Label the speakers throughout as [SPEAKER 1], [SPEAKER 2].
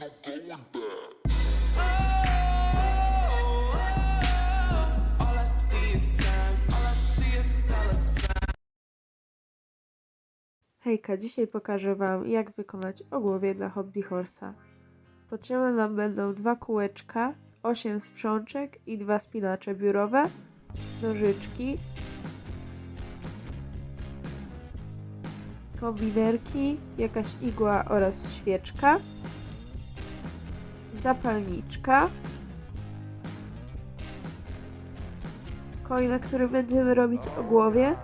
[SPEAKER 1] no going back.
[SPEAKER 2] Hejka, dzisiaj pokażę Wam jak wykonać ogłowie dla Hobby Horse'a. Potrzebne nam będą dwa kółeczka, 8 sprzączek i dwa spinacze biurowe, nożyczki, kombinerki, jakaś igła oraz świeczka, zapalniczka, koń, na którym będziemy robić ogłowie,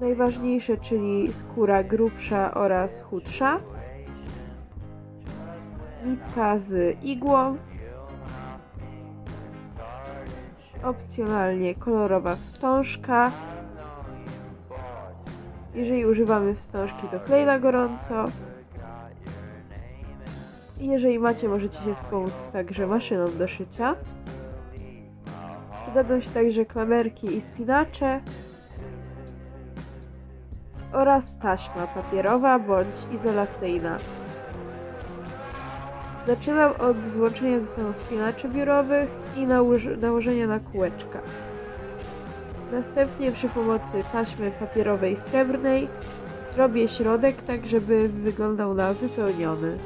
[SPEAKER 2] najważniejsze, czyli skóra grubsza oraz chudsza, nitka z igłą, opcjonalnie kolorowa wstążka. Jeżeli używamy wstążki, to klej na gorąco. Jeżeli macie, możecie się wspomóc także maszyną do szycia. Dodadzą się także klamerki i spinacze oraz taśma papierowa bądź izolacyjna. Zaczynam od złączenia ze sobą spinaczy biurowych i nałoż- nałożenia na kółeczka. Następnie przy pomocy taśmy papierowej srebrnej robię środek tak, żeby wyglądał na wypełniony.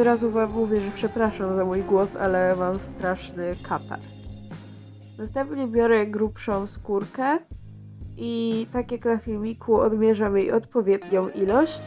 [SPEAKER 2] Od razu wam mówię, że przepraszam za mój głos, ale mam straszny katar. Następnie biorę grubszą skórkę i tak jak na filmiku odmierzam jej odpowiednią ilość.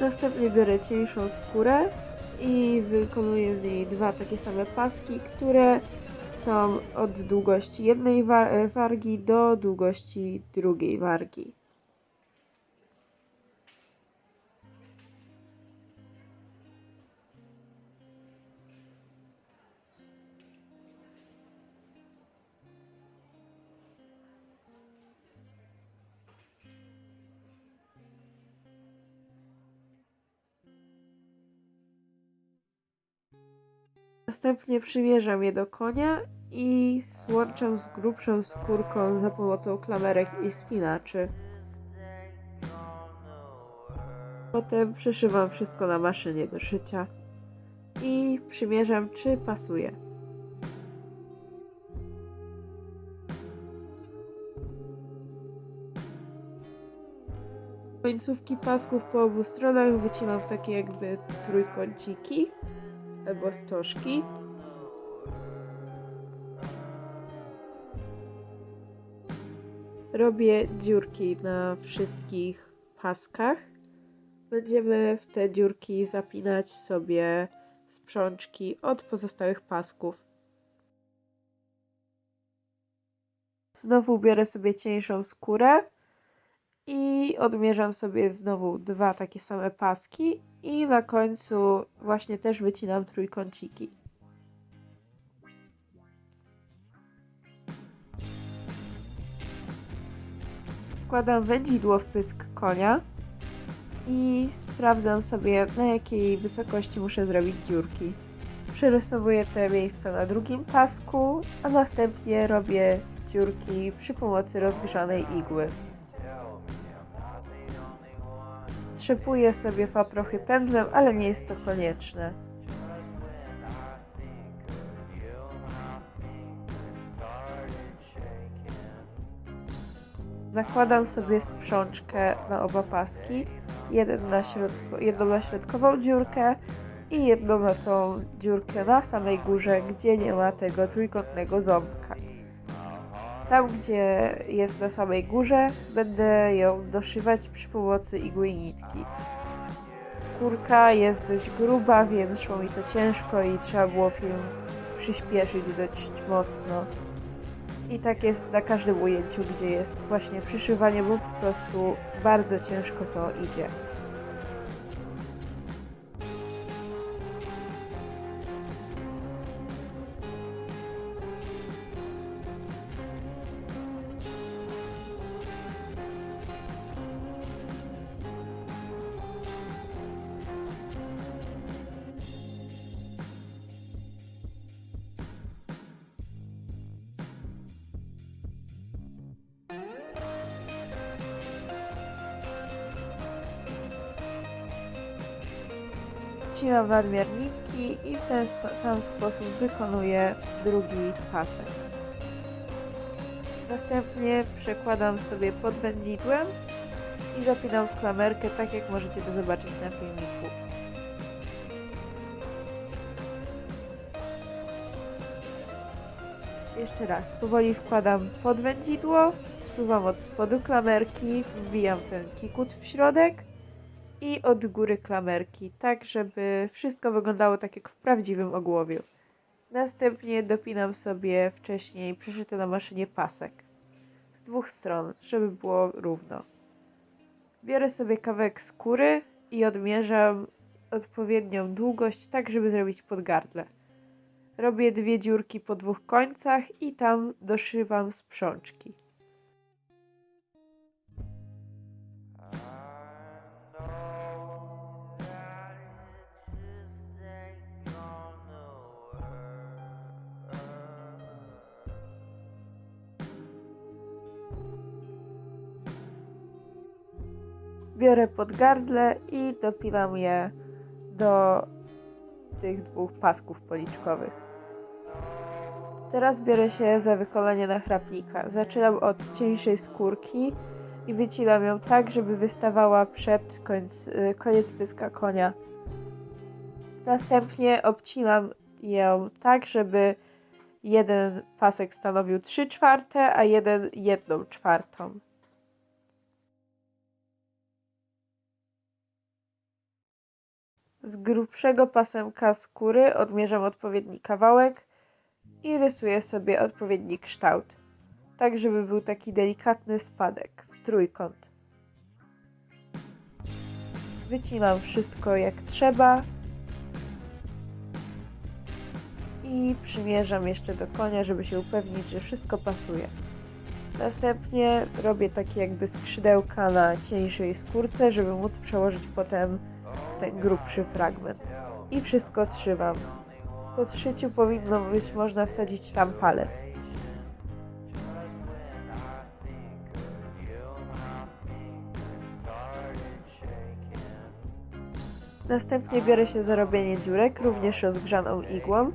[SPEAKER 2] Następnie biorę cieńszą skórę i wykonuję z niej dwa takie same paski, które są od długości jednej e, wargi do długości drugiej wargi. Następnie przymierzam je do konia i złączam z grubszą skórką za pomocą klamerek i spinaczy. Potem przyszywam wszystko na maszynie do szycia i przymierzam, czy pasuje. Końcówki pasków po obu stronach wycinam w takie jakby trójkąciki albo stożki. Robię dziurki na wszystkich paskach. Będziemy w te dziurki zapinać sobie sprzączki od pozostałych pasków. Znowu biorę sobie cieńszą skórę i odmierzam sobie znowu dwa takie same paski i na końcu właśnie też wycinam trójkąciki. Wkładam wędzidło w pysk konia i sprawdzam sobie na jakiej wysokości muszę zrobić dziurki. Przerysowuję te miejsca na drugim pasku, a następnie robię dziurki przy pomocy rozgrzanej igły. Strzepuję sobie paprochy pędzlem, ale nie jest to konieczne. Zakładam sobie sprzączkę na oba paski, jeden na środko, jedną na środkową dziurkę i jedną na tą dziurkę na samej górze, gdzie nie ma tego trójkątnego ząbka. Tam, gdzie jest na samej górze, będę ją doszywać przy pomocy igły i nitki. Skórka jest dość gruba, więc szło mi to ciężko i trzeba było film przyspieszyć dość mocno. I tak jest na każdym ujęciu, gdzie jest właśnie przyszywanie, bo po prostu bardzo ciężko to idzie. Wcinam nadmiar nitki i w ten sam sposób wykonuję drugi pasek. Następnie przekładam sobie pod wędzidłem i zapinam w klamerkę, tak jak możecie to zobaczyć na filmiku. Jeszcze raz, powoli wkładam pod wędzidło, wsuwam od spodu klamerki, wbijam ten kikut w środek i od góry klamerki, tak żeby wszystko wyglądało tak jak w prawdziwym ogłowiu. Następnie dopinam sobie wcześniej przyszyty na maszynie pasek z dwóch stron, żeby było równo. Biorę sobie kawałek skóry i odmierzam odpowiednią długość, tak żeby zrobić podgardle. Robię dwie dziurki po dwóch końcach i tam doszywam sprzączki. Biorę podgardle i dopinam je do tych dwóch pasków policzkowych. Teraz biorę się za wykonanie nachrapnika. Zaczynam od cieńszej skórki i wycinam ją tak, żeby wystawała przed końc, y, koniec pyska konia. Następnie obcinam ją tak, żeby jeden pasek stanowił 3 czwarte, a jeden jedną czwartą. Z grubszego pasemka skóry odmierzam odpowiedni kawałek i rysuję sobie odpowiedni kształt, tak żeby był taki delikatny spadek w trójkąt. Wycinam wszystko jak trzeba i przymierzam jeszcze do konia, żeby się upewnić, że wszystko pasuje. Następnie robię takie jakby skrzydełka na cieńszej skórce, żeby móc przełożyć potem ten grubszy fragment. I wszystko zszywam. Po zszyciu powinno być można wsadzić tam palec. Następnie biorę się za robienie dziurek, również rozgrzaną igłą.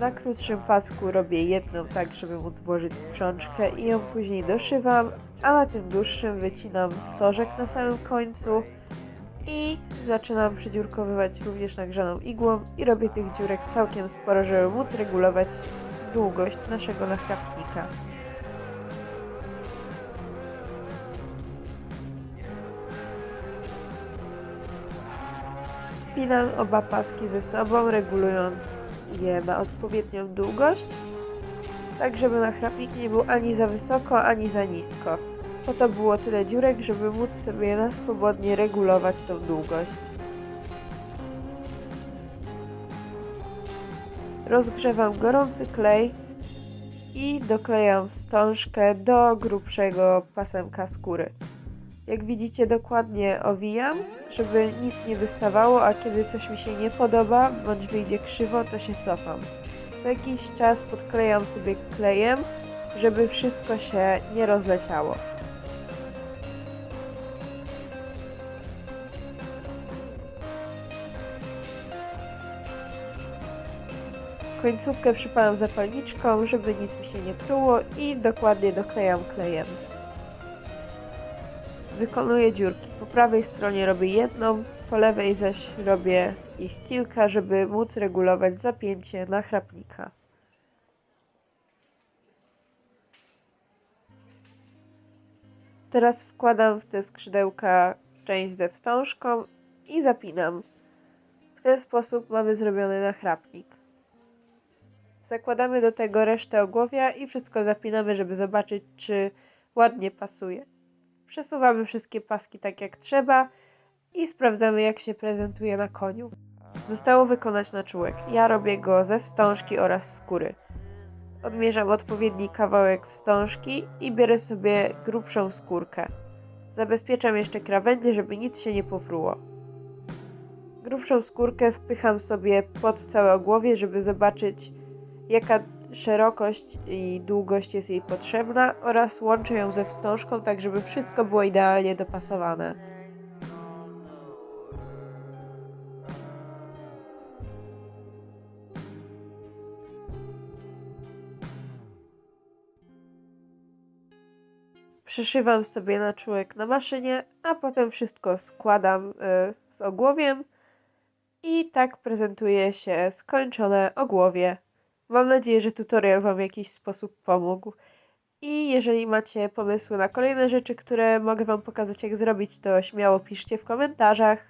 [SPEAKER 2] Na krótszym pasku robię jedną, tak żeby móc włożyć sprzączkę i ją później doszywam, a na tym dłuższym wycinam stożek na samym końcu i zaczynam przydziurkowywać również nagrzaną igłą i robię tych dziurek całkiem sporo, żeby móc regulować długość naszego nachrapnika. Spinam oba paski ze sobą, regulując je na odpowiednią długość, tak żeby nachrapnik nie był ani za wysoko, ani za nisko. Po to było tyle dziurek, żeby móc sobie na swobodnie regulować tą długość. Rozgrzewam gorący klej i doklejam wstążkę do grubszego pasemka skóry. Jak widzicie dokładnie owijam, żeby nic nie wystawało, a kiedy coś mi się nie podoba bądź wyjdzie krzywo, to się cofam. Co jakiś czas podklejam sobie klejem, żeby wszystko się nie rozleciało. Końcówkę przypalam zapalniczką, żeby nic mi się nie pruło i dokładnie doklejam klejem. Wykonuję dziurki. Po prawej stronie robię jedną, po lewej zaś robię ich kilka, żeby móc regulować zapięcie nachrapnika. Teraz wkładam w te skrzydełka część ze wstążką i zapinam. W ten sposób mamy zrobiony nachrapnik. Zakładamy do tego resztę ogłowia i wszystko zapinamy, żeby zobaczyć, czy ładnie pasuje. Przesuwamy wszystkie paski tak jak trzeba i sprawdzamy, jak się prezentuje na koniu. Zostało wykonać naczółek. Ja robię go ze wstążki oraz skóry. Odmierzam odpowiedni kawałek wstążki i biorę sobie grubszą skórkę. Zabezpieczam jeszcze krawędzie, żeby nic się nie popruło. Grubszą skórkę wpycham sobie pod całe ogłowie, żeby zobaczyć jaka szerokość i długość jest jej potrzebna oraz łączę ją ze wstążką, tak żeby wszystko było idealnie dopasowane. Przyszywam sobie na czółek na maszynie, a potem wszystko składam y, z ogłowiem i tak prezentuje się skończone ogłowie. Mam nadzieję, że tutorial Wam w jakiś sposób pomógł. I jeżeli macie pomysły na kolejne rzeczy, które mogę Wam pokazać, jak zrobić, to śmiało piszcie w komentarzach.